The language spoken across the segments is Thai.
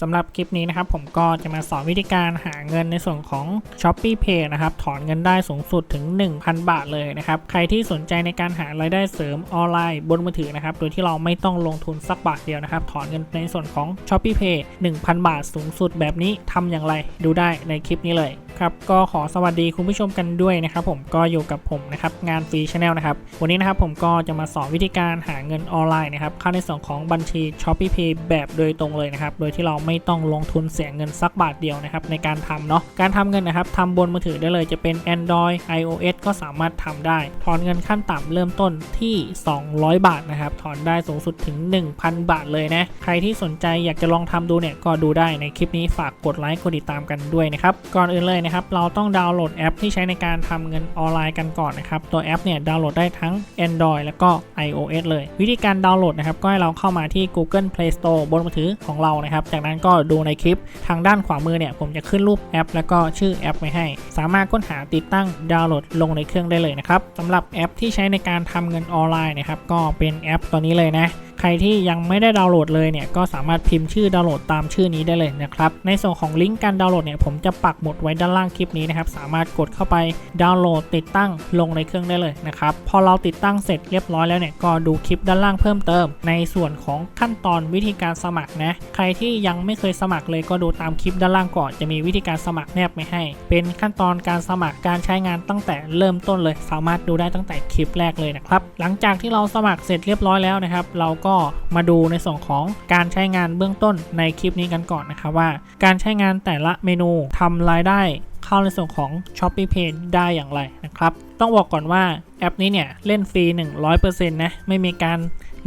สำหรับคลิปนี้นะครับผมก็จะมาสอนวิธีการหาเงินในส่วนของ s h o p e e Pay นะครับถอนเงินได้สูงสุดถึง 1,000 บาทเลยนะครับใครที่สนใจในการหารายได้เสริมออนไลน์บนมือถือนะครับโดยที่เราไม่ต้องลงทุนสักบาทเดียวนะครับถอนเงินในส่วนของ s h o p e e Pay 1,000 บาทสูงสุดแบบนี้ทำอย่างไรดูได้ในคลิปนี้เลยครับก็ขอสวัสดีคุณผู้ชมกันด้วยนะครับผมก็อยู่กับผมนะครับงานฟรีชาแนลนะครับวันนี้นะครับผมก็จะมาสอนวิธีการหาเงินออนไลน์นะครับเข้าในส่วนของบัญชี s h o p e e Pay แบบโดยตรงเลยนะครับโดยที่เราไม่ต้องลงทุนเสียเงินสักบาทเดียวนะครับในการทำเนาะการทำเงินนะครับทำบนมือถือได้เลยจะเป็น Android iOS ก็สามารถทำได้ ถอนเงินขั้นต่ำเริ่มต้นที่ 200 บาทนะครับถอนได้สูงสุดถึง 1,000 บาทเลยนะใครที่สนใจอยากจะลองทำดูเนี่ยก็ดูได้ในคลิปนี้ฝากกดไลค์กดติดตามกันด้วยนะครับก่อนอื่นเลยนะครับเราต้องดาวน์โหลดแอปที่ใช้ในการทำเงินออนไลน์กันก่อนนะครับตัวแอปเนี่ยดาวน์โหลดได้ทั้ง Android แล้วก็ iOS เลย วิธีการดาวน์โหลดนะครับก็ให้เราเข้ามาที่ Google Play Store บนมือถือของเรานะครับจากนั้นก็ดูในคลิป ทางด้านขวามือเนี่ยผมจะขึ้นรูปแอป แล้วก็ชื่อแอปไว้ให้ สามารถค้นหาติดตั้งดาวน์โหลดลงในเครื่องได้เลยนะครับสำหรับแอปที่ใช้ในการทำเงินออนไลน์นะครับก็เป็นแอปตัวนี้เลยนะ ใครที่ยังไม่ได้ดาวน์โหลดเลยเนี่ยก็สามารถพิมพ์ชื่อดาวน์โหลดตามชื่อนี้ได้เลยนะครับในส่วนของลิงก์การดาวน์โหลดเนี่ยผมจะปักหมุดไว้ด้านล่างคลิปนี้นะครับสามารถกดเข้าไปดาวน์โหลดติดตั้งลงในเครื่องได้เลยนะครับพอเราติดตั้งเสร็จเรียบร้อยแล้วเนี่ยก็ดูคลิปด้านล่างเพิ่มเติม ในส่วนของขั้นตอนวิธีการสมัครนะใครที่ยังไม่เคยสมัครเลยก็ดูตามคลิปด้านล่างก่อนจะมีวิธีการสมัครแนบไม่ให้ เป็นขั้นตอนการสมัครการใช้งานตั้งแต่เริ่มต้นเลย สามารถดูได้ตั้งแต่คลิปแรกเลยนะครับหลังจากที่เราสมัครเสร็จเรียบร้อยแล้วนะครับเราก็มาดูในส่วนของการใช้งานเบื้องต้นในคลิปนี้กันก่อนนะครับว่า การใช้งานแต่ละเมนูทำรายได้เข้าในส่วนของ s h o p e e Pay ได้อย่างไรนะครับ ต้องบอกก่อนว่าแอปนี้เนี่ยเล่นฟรี 100%นะไม่มีการ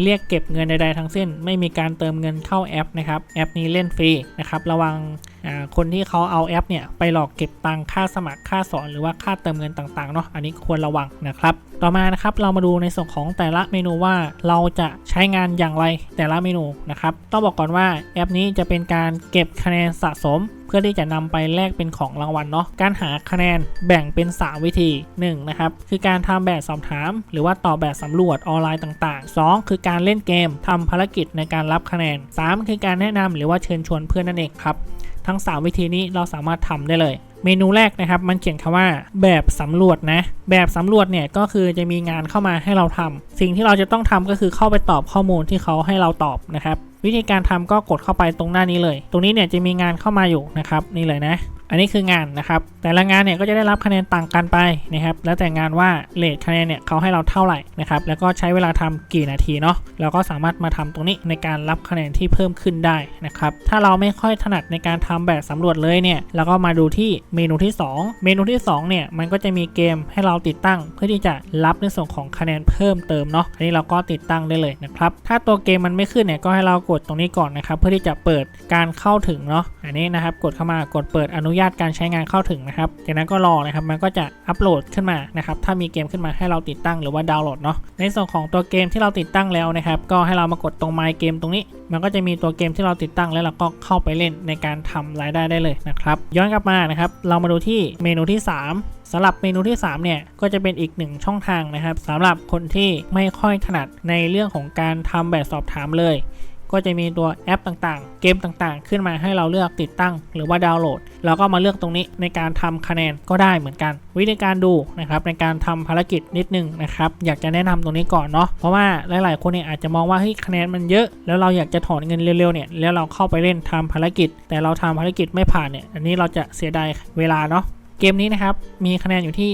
เรียกเก็บเงินใดๆทั้งสิ้น ไม่มีการเติมเงินเข้าแอปนะครับ แอปนี้เล่นฟรีนะครับ ระวังคนที่เขาเอาแอปเนี่ยไปหลอกเก็บตังค่าสมัครค่าสอนหรือว่าค่าเติมเงินต่างๆเนาะอันนี้ควรระวังนะครับ ต่อมานะครับเรามาดูในส่วนของแต่ละเมนูว่าเราจะใช้งานอย่างไรแต่ละเมนูนะครับต้องบอกก่อนว่าแอปนี้จะเป็นการเก็บคะแนนสะสม พื่อที่จะนำไปแลกเป็นของรางวัลเนาะการหาคะแนนแบ่งเป็น 3 วิธี1นะครับคือการทำแบบสอบถาม หรือว่าตอบแบบสำรวจออนไลน์ต่าง ๆ 2 คือการเล่นเกมทำภารกิจในการรับคะแนน 3 คือการแนะนำหรือว่าเชิญชวนเพื่อนนั่นเองครับทั้ง 3 วิธีนี้เราสามารถทำได้เลยเมนูแรกนะครับมันเขียนคำว่าแบบสำรวจนะ แบบสำรวจเนี่ยก็คือจะมีงานเข้ามาให้เราทำสิ่งที่เราจะต้องทำก็คือเข้าไปตอบข้อมูลที่เขาให้เราตอบนะครับ วิธีการทำก็กดเข้าไปตรงหน้านี้เลย ตรงนี้เนี่ยจะมีงานเข้ามาอยู่นะครับนี่เลยนะ อันนี้คืองานนะครับ แต่ละงานเนี่ยก็จะได้รับคะแนนต่างกันไปนะครับ แล้วแต่งานว่าเลทคะแนนเนี่ยเขาให้เราเท่าไหร่นะครับ แล้วก็ใช้เวลาทำกี่นาทีเนาะ เราก็สามารถมาทำตรงนี้ในการรับคะแนนที่เพิ่มขึ้นได้นะครับ ถ้าเราไม่ค่อยถนัดในการทำแบบสำรวจเลยเนี่ย เราก็มาดูที่เมนูที่ 2 เมนูที่2เนี่ยมันก็จะมีเกมให้เราติดตั้ง เพื่อที่จะรับในส่วนของคะแนนเพิ่มเติมเนาะ อันนี้เราก็ติดตั้งได้เลยนะครับ ถ้าตัวเกมมันไม่ขึ้นเนี่ยก็ให้เรากดตรงนี้ก่อนนะครับ เพื่อที่จะเปิดการเข้าถึงเนาะ อันนี้นะครับกดเข้ามากดเปิดอนุญาตการใช้งานเข้าถึงนะครับ จากนั้นก็รอนะครับมันก็จะอัปโหลดขึ้นมานะครับถ้ามีเกมขึ้นมาให้เราติดตั้งหรือว่าดาวน์โหลดเนาะในส่วนของตัวเกมที่เราติดตั้งแล้วนะครับก็ให้เรามากดตรง My Game ตรงนี้ มันก็จะมีตัวเกมที่เราติดตั้งแล้วเราก็เข้าไปเล่นในการทำรายได้ได้เลยนะครับย้อนกลับมานะครับเรามาดูที่เมนูที่ 3สำหรับเมนูที่ 3 เนี่ย ก็จะเป็นอีกหนึ่งช่องทางนะครับสำหรับคนที่ไม่ค่อยถนัดในเรื่องของการทำแบบสอบถามเลย ก็จะมีตัวแอปต่างๆ เกมต่างๆ ขึ้นมาให้เราเลือกติดตั้ง หรือว่าดาวน์โหลดแล้วก็มาเลือกตรงนี้ในการทำคะแนนก็ได้เหมือนกัน วิธีการดูนะครับในการทำภารกิจนิดนึงนะครับอยากจะแนะนำตรงนี้ก่อนเนาะเพราะว่าหลายๆ คนเนี่ยอาจจะมองว่าเฮ้ยคะแนนมันเยอะ แล้วเราอยากจะถอนเงินเร็วๆเนี่ยแล้วเราเข้าไปเล่นทำภารกิจ แต่เราทำภารกิจไม่ผ่านเนี่ยอันนี้เราจะเสียดายเวลาเนาะ เกมนี้นะครับมีคะแนนอยู่ที่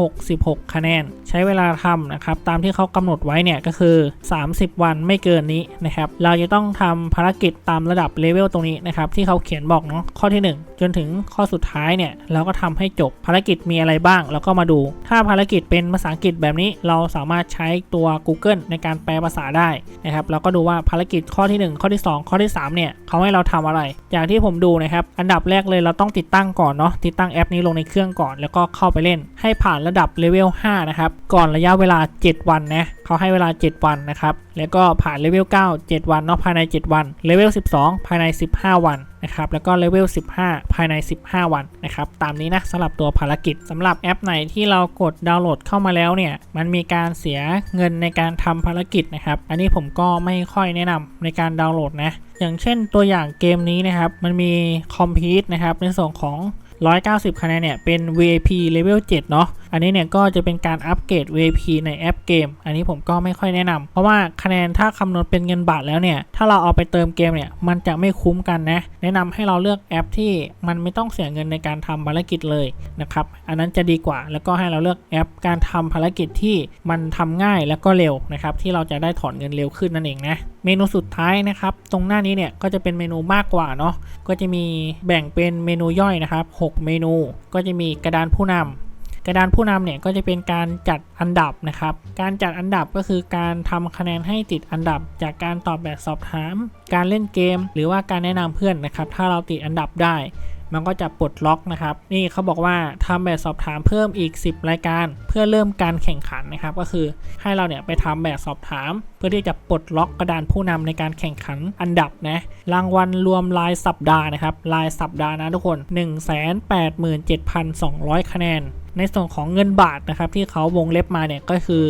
2,166 คะแนน ใช้เวลาทำนะครับตามที่เขากำหนดไว้เนี่ยก็คือ 30 วันไม่เกินนี้นะครับเราจะต้องทำภารกิจตามระดับเลเวลตรงนี้นะครับที่เขาเขียนบอกเนาะข้อที่ 1 จนถึงข้อสุดท้ายเนี่ยเราก็ทำให้จบภารกิจมีอะไรบ้าง แล้วก็มาดู ถ้าภารกิจเป็นภาษาอังกฤษแบบนี้ เราสามารถใช้ตัว Google ในการแปลภาษาได้นะครับเราก็ดูว่าภารกิจข้อที่ 1 ข้อที่ 2 ข้อที่ 3 เนี่ยเขาให้เราทำอะไร อย่างที่ผมดูนะครับ อันดับแรกเลยเราต้องติดตั้งก่อนเนาะติดตั้งแอปนี้ลงในเครื่องก่อน แล้วก็เข้าไปเล่น ให้ผ่านระดับเลเวล5นะครับก่อนระยะเวลา 7 วันนะเขาให้เวลา 7 วันนะครับแล้วก็ผ่านเลเวล9 7 วันเนาะภายใน 7 วันเลเวล12 ภายใน 15 วัน นะครับแล้วก็เลเวล 15 ภายใน 15 วันนะครับตามนี้นะสำหรับตัวภารกิจสำหรับแอปไหนที่เรากดดาวน์โหลดเข้ามาแล้วเนี่ยมันมีการเสียเงินในการทำภารกิจนะครับอันนี้ผมก็ไม่ค่อยแนะนำในการดาวน์โหลดนะอย่างเช่นตัวอย่างเกมนี้นะครับมันมีคอมพิวต์นะครับในส่วนของ 190 คะแนนเนี่ยเป็น VIP Level 7 เนาะ อันนี้เนี่ยก็จะเป็นการอัปเกรด VIP ในแอปเกม อันนี้ผมก็ไม่ค่อยแนะนำเพราะว่าคะแนนถ้าคำนวณเป็นเงินบาทแล้วเนี่ย ถ้าเราเอาไปเติมเกมเนี่ย มันจะไม่คุ้มกันนะ แนะนำให้เราเลือกแอปที่มันไม่ต้องเสียเงินในการทำภารกิจเลยนะครับ อันนั้นจะดีกว่า แล้วก็ให้เราเลือกแอปการทำภารกิจที่มันทำง่ายแล้วก็เร็วนะครับ ที่เราจะได้ถอนเงินเร็วขึ้นนั่นเองนะ เมนูสุดท้ายนะครับ ตรงหน้านี้เนี่ยก็จะเป็นเมนูมากกว่าเนาะ ก็จะมีแบ่งเป็นเมนูย่อยนะครับ 6 เมนู ก็จะมีกระดานผู้นำ กระดานผู้นำเนี่ยก็จะเป็นการจัดอันดับนะครับ การจัดอันดับก็คือการทำคะแนนให้ติดอันดับ จากการตอบแบบสอบถาม การเล่นเกม หรือว่าการแนะนำเพื่อนนะครับ ถ้าเราติดอันดับได้ มันก็จะปลดล็อกนะครับ นี่เขาบอกว่าทำแบบสอบถามเพิ่มอีก 10 รายการ เพื่อเริ่มการแข่งขันนะครับ ก็คือให้เราเนี่ยไปทำแบบสอบถาม เพื่อที่จะปลดล็อกกระดานผู้นำในการแข่งขันอันดับนะ รางวัลรวมรายสัปดาห์นะครับ รายสัปดาห์นะทุกคน 187,200 คะแนน ในส่วนของเงินบาทนะครับที่เขาวงเล็บมาเนี่ยก็คือ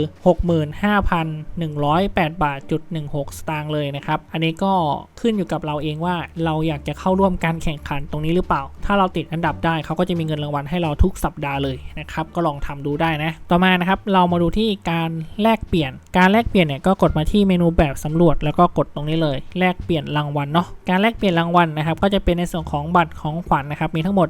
65,108 บาทจุด16 สตางค์เลยนะครับ อันนี้ก็ขึ้นอยู่กับเราเองว่าเราอยากจะเข้าร่วมการแข่งขันตรงนี้หรือเปล่า ถ้าเราติดอันดับได้เขาก็จะมีเงินรางวัลให้เราทุกสัปดาห์เลยนะครับ ก็ลองทำดูได้นะ ต่อมานะครับเรามาดูที่การแลกเปลี่ยน การแลกเปลี่ยนเนี่ยก็กดมาที่เมนูแบบสำรวจ แล้วก็กดตรงนี้เลย แลกเปลี่ยนรางวัลเนาะ การแลกเปลี่ยนรางวัลนะครับก็จะเป็นในส่วนของบัตรของขวัญนะครับมีทั้งหมด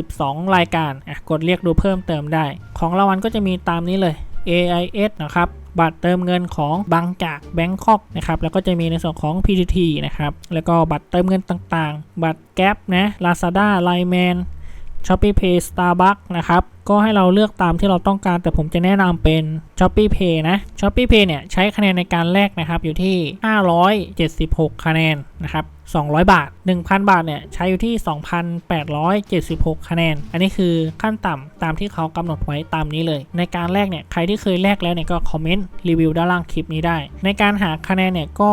22 รายการอะกดเรียกดูเพิ่มเติมได้ ของรางวัลก็จะมีตามนี้เลย AIS นะครับบัตรเติมเงินของบางจากแบงคอกนะครับแล้วก็จะมีในส่วนของ PTT นะครับแล้วก็บัตรเติมเงินต่างๆ บัตรแก๊ปนะ Lazada Line Shopee Pay Starbucks นะครับ ก็ให้เราเลือกตามที่เราต้องการ แต่ผมจะแนะนำเป็น Shopee Pay นะ Shopee Pay เนี่ยใช้คะแนนในการแลกนะครับ อยู่ที่ 576 คะแนนนะครับ 200 บาท 1,000 บาทเนี่ยใช้อยู่ที่ 2,876 คะแนน อันนี้คือขั้นต่ำตามที่เขากำหนดไว้ตามนี้เลย ในการแลกเนี่ยใครที่เคยแลกแล้วเนี่ยก็คอมเมนต์รีวิวด้านล่างคลิปนี้ได้ ในการหาคะแนนเนี่ยก็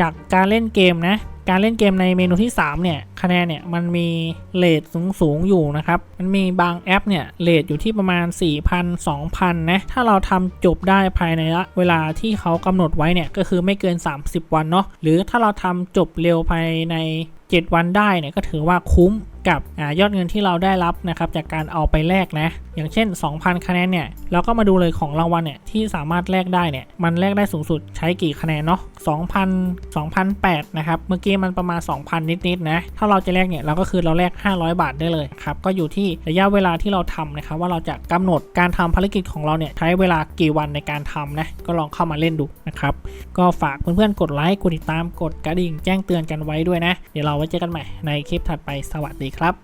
จากการเล่นเกมนะ การเล่นเกมในเมนูที่ 3 เนี่ย คะแนนเนี่ย มันมีเลทสูงสูงอยู่นะครับ มันมีบางแอปเนี่ยเลทอยู่ที่ประมาณ 4,000 2,000 นะ ถ้าเราทำจบได้ภายในระเวลาที่เขากำหนดไว้เนี่ย ก็คือไม่เกิน 30 วันเนาะ หรือถ้าเราทำจบเร็วภายใน 7 วันได้เนี่ย ก็ถือว่าคุ้ม กับอยอดเงินที่เราได้รับนะครับจากการเอาไปแลกนะ อย่างเช่น 2,000 คะแนนเนี่ยเราก็มาดูเลยของรางวัลเนี่ยที่สามารถแลกได้เนี่ยมันแลกได้สูงสุดใช้กี่คะแนนเนาะ2,000 2,008นะครับเมื่อกี้มันประมาณ 2,000 นิดๆนะถ้าเราจะแลกเนี่ยเราก็คือเราแลก 500 บาทได้เลยครับก็อยู่ที่ระยะเวลาที่เราทำนะครับว่าเราจะกำหนดการทำภารกิจของเราเนี่ยใช้เวลากี่วันในการทำนะก็ลองเข้ามาเล่นดูนะครับก็ฝากเพื่อนๆกดไลค์กดติดตามกดกระดิ่งแจ้งเตือนกันไว้ด้วยนะ เดี๋ยวเราไว้เจอกันใหม่ในคลิปถัดไปสวัสดีครับครับ